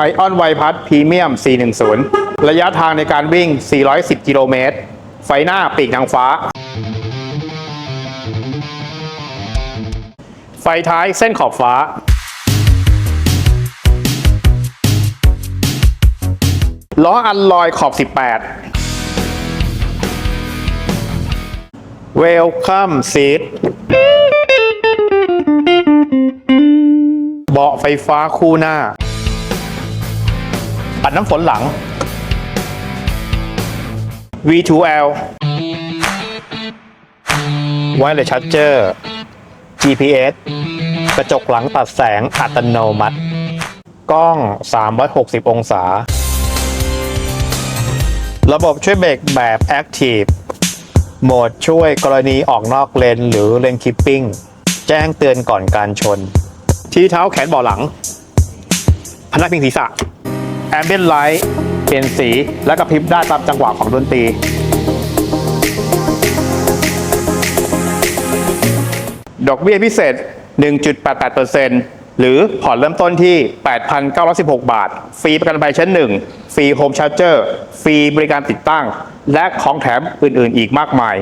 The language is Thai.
Ion y p a s Premium 410 ระยะทางในการวิ่ง 410 กิโลเมตร ไฟหน้าปีกนางฟ้า ไฟท้ายเส้นขอบฟ้า ล้ออัลลอยขอบ 18 Welcome Seat เบาะไฟฟ้าคู่หน้า ปัดน้ำฝนหลัง V2L Wireless Charger GPS กระจกหลังตัดแสงอัตโนมัติ กล้อง 360 องศา ระบบช่วยเบรกแบบ Active โหมดช่วยกรณีออกนอกเลนหรือเลนคิปปิ้ง แจ้งเตือนก่อนการชน ที่เท้าแขนเบาะหลัง พนักพิงศีรษะ แอมเบียนไลท์เปลี่ยนสีและกระพริบได้ตามจังหวะของดนตรีดอกเบี้ยพิเศษ 1.88%หรือผ่อนเริ่มต้นที่ 8,916 บาท ฟรีประกันภัยชั้น 1 ฟรีโฮมชาร์เจอร์ ฟรีบริการติดตั้ง และของแถมอื่น ๆ อีกมากมาย